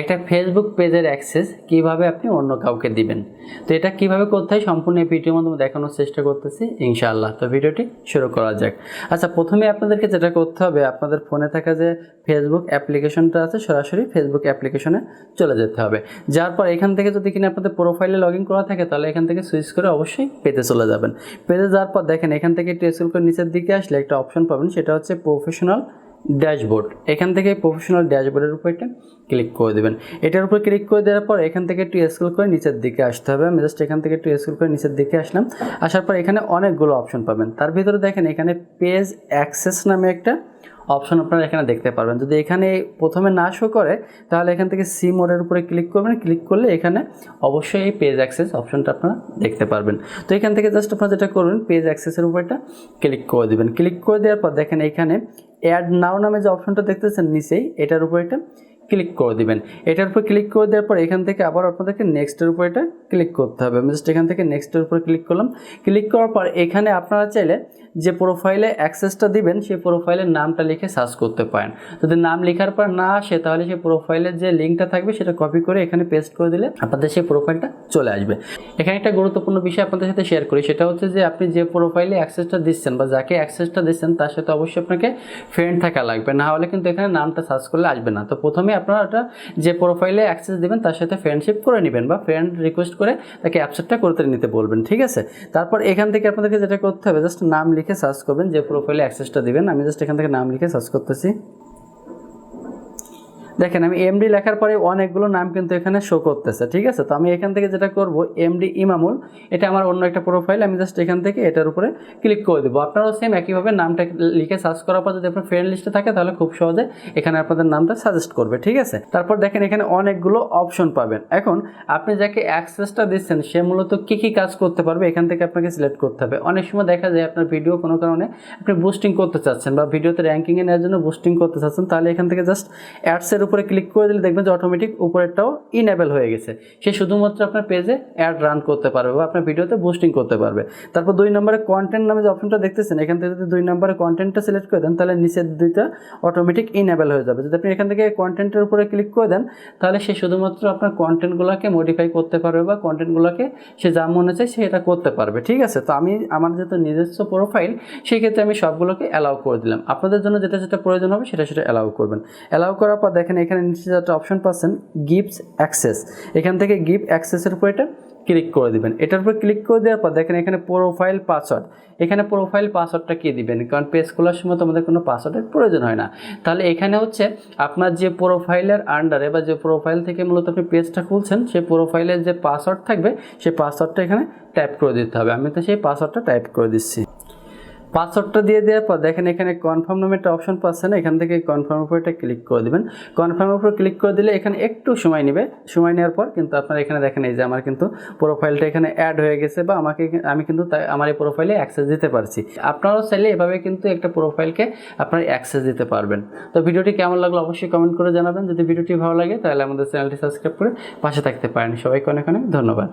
একটা ফেসবুক পেজের অ্যাক্সেস কীভাবে আপনি অন্য কাউকে দিবেন। তো এটা কীভাবে করতে হয় সম্পূর্ণ এই ভিডিওর মাধ্যমে দেখানোর চেষ্টা করতেছি, ইনশাআল্লাহ। তো ভিডিওটি শুরু করা যাক। আচ্ছা প্রথমে আপনাদেরকে যেটা করতে হবে, আপনাদের ফোনে থাকা যে ফেসবুক অ্যাপ্লিকেশনটা আছে, সরাসরি ফেসবুক অ্যাপ্লিকেশনে চলে যেতে হবে। যার পর এখান থেকে যদি কিনা আপনাদের প্রোফাইলে লগ ইন করা থাকে, তাহলে এখান থেকে সুইচ করে অবশ্যই পেতে চলে যাবেন। পেতে যাওয়ার পর দেখেন, এখান থেকে স্ক্রল করে নিচের দিকে আসলে একটা অপশন পাবেন, সেটা হচ্ছে প্রফেশনাল ড্যাশবোর্ড। এখান থেকে প্রফেশনাল ড্যাশবোর্ডের উপর এটা ক্লিক করে দেবেন। এটার উপর ক্লিক করে দেওয়ার পর এখান থেকে একটু স্ক্রল করে নিচের দিকে আসতে হবে। আমি জাস্ট এখান থেকে একটু স্ক্রল করে নিচের দিকে আসলাম। আসার পর এখানে অনেকগুলো অপশন পাবেন। তার ভিতরে দেখেন এখানে পেজ অ্যাক্সেস নামে একটা অপশন আপনারা এখানে দেখতে পারবেন। যদি এখানে প্রথমে না শো করে, তাহলে এখান থেকে সি মোডের উপরে ক্লিক করবেন। ক্লিক করলে এখানে অবশ্যই এই পেজ অ্যাক্সেস অপশনটা আপনারা দেখতে পারবেন। তো এখান থেকে জাস্ট আপনারা যেটা করবেন পেজ অ্যাক্সেসের উপরটা ক্লিক করে দেবেন। ক্লিক করে দেওয়ার পর দেখেন এখানে অ্যাড নাও নামে যে অপশনটা দেখতেছেন, নিচেই এটার উপর একটা ক্লিক করে দিবেন। এটার উপর ক্লিক করে দেওয়ার পর এখান থেকে আবার আপনাদেরকে নেক্সটের উপর এটা ক্লিক করতে হবে। আমি জাস্ট এখান থেকে নেক্সটের উপর ক্লিক করলাম। ক্লিক করার পর এখানে আপনারা চাইলে যে প্রোফাইলে অ্যাক্সেসটা দিবেন, সেই প্রোফাইলের নামটা লিখে সার্চ করতে পারেন। যদি নাম লেখার পর না আসে, তাহলে সেই প্রোফাইলের যে লিঙ্কটা থাকবে, সেটা কপি করে এখানে পেস্ট করে দিলে আপনাদের সেই প্রোফাইলটা চলে আসবে। এখানে একটা গুরুত্বপূর্ণ বিষয় আপনাদের সাথে শেয়ার করি, সেটা হচ্ছে যে আপনি যে প্রোফাইলে অ্যাক্সেসটা দিচ্ছেন বা যাকে অ্যাক্সেসটা দিচ্ছেন, তার সাথে অবশ্যই আপনাকে ফ্রেন্ড থাকা লাগবে। না হলে কিন্তু এখানে নামটা সার্চ করলে আসবে না। তো প্রথমে আপনারা ওটা যে প্রোফাইলে অ্যাক্সেস দেবেন, তার সাথে ফ্রেন্ডশিপ করে নেবেন বা ফ্রেন্ড রিকোয়েস্ট করে তাকে অ্যাপসেটটা করতে নিতে বলবেন, ঠিক আছে? তারপর এখান থেকে আপনাদেরকে যেটা করতে হবে জাস্ট নাম লিখে সার্চ করবেন যে প্রোফাইলে অ্যাক্সেসটা দিবেন। আমি জাস্ট এখান থেকে নাম লিখে সার্চ করতেছি। দেখেন আমি এমডি লেখার পরে অনেকগুলো নাম কিন্তু এখানে শো করতেছে, ঠিক আছে? তো আমি এখান থেকে যেটা করব এমডি ইমামুল এটা আমার অন্য একটা প্রোফাইল আমি জাস্ট এখান থেকে এটার উপরে ক্লিক করে দেবো। আপনারাও সেম একইভাবে নামটা লিখে সার্চ করার পর যদি আপনার ফ্রেন্ড লিস্টে থাকে, তাহলে খুব সহজে এখানে আপনাদের নামটা সাজেস্ট করবে, ঠিক আছে? তারপর দেখেন এখানে অনেকগুলো অপশন পাবেন। এখন আপনি যাকে অ্যাক্সেসটা দিচ্ছেন, সে মূলত কী কী কাজ করতে পারবে, এখান থেকে আপনাকে সিলেক্ট করতে হবে। অনেক সময় দেখা যায় আপনার ভিডিও কোনো কারণে আপনি বুস্টিং করতে চাচ্ছেন বা ভিডিওতে র্যাঙ্কিংয়ে নেওয়ার জন্য বুস্টিং করতে চাচ্ছেন, তাহলে এখান থেকে জাস্ট অ্যাডসের উপরে ক্লিক করে দিলে দেখবেন যে অটোমেটিক উপরেরটাও ইনেবল হয়ে গেছে। সে শুধুমাত্র আপনার পেজে অ্যাড রান করতে পারবে বা আপনার ভিডিওতে বুস্টিং করতে পারবে। তারপর দুই নম্বরে কন্টেন্ট নামে যে অপশনটা দেখতেছেন, এখান থেকে যদি দুই নম্বরে কন্টেন্টটা সিলেক্ট করে দেন, তাহলে নিচের দুইটা অটোমেটিক ইনেবল হয়ে যাবে। যদি আপনি এখান থেকে কন্টেন্টের উপরে ক্লিক করে দেন, তাহলে সে শুধুমাত্র আপনার কন্টেন্টগুলোকে মডিফাই করতে পারবে বা কন্টেন্টগুলোকে সে যা মনে চায় সে এটা করতে পারবে। ঠিক আছে? তো আমি, আমার যেহেতু নিজস্ব প্রোফাইল সেই ক্ষেত্রে আমি সবগুলোকে অ্যালাউ করে দিলাম। আপনাদের জন্য যেটা যেটা প্রয়োজন হবে সেটা সেটা অ্যালাউ করবেন। অ্যালাউ করার পর দেখেন এখানে নিচে একটা অপশন পাচ্ছেন গিফটস অ্যাক্সেস এখান থেকে গিফট অ্যাক্সেসের উপর এটা ক্লিক করে দিবেন। এটার উপর ক্লিক করে দেওয়ার পর দেখেন এখানে প্রোফাইল পাসওয়ার্ড এখানে প্রোফাইল পাসওয়ার্ডটা কী দিবেন? কারণ পেজ খোলার সময় তো আমাদের কোনো পাসওয়ার্ডের প্রয়োজন হয় না। তাহলে এখানে হচ্ছে আপনার যে প্রোফাইলের আন্ডারে বা যে প্রোফাইল থেকে মূলত আপনি পেজটা খুলছেন, সেই প্রোফাইলের যে পাসওয়ার্ড থাকবে, সেই পাসওয়ার্ডটা এখানে টাইপ করে দিতে হবে। আমি তো সেই পাসওয়ার্ডটা টাইপ করে দিচ্ছি। পাসওয়ার্ডটা দিয়ে দেওয়ার পর দেখেন এখানে কনফার্ম নামে একটা অপশন পাচ্ছেন এখান থেকে কনফার্ম উপর এটা ক্লিক করে দেবেন। কনফার্মের উপর ক্লিক করে দিলে এখানে একটু সময় নেবে। সময় নেওয়ার পর কিন্তু আপনারা এখানে দেখেন এই যে আমার কিন্তু প্রোফাইলটা এখানে অ্যাড হয়ে গেছে বা আমাকে আমি কিন্তু আমার এই প্রোফাইলে অ্যাক্সেস দিতে পারছি। আপনারাও চাইলে এভাবে কিন্তু একটা প্রোফাইলকে আপনার অ্যাক্সেস দিতে পারবেন। তো ভিডিওটি কেমন লাগল অবশ্যই কমেন্ট করে জানাবেন। যদি ভিডিওটি ভালো লাগে তাহলে আমাদের চ্যানেলটি সাবস্ক্রাইব করে পাশে থাকতে পারেন। সবাইকে অনেক অনেক ধন্যবাদ।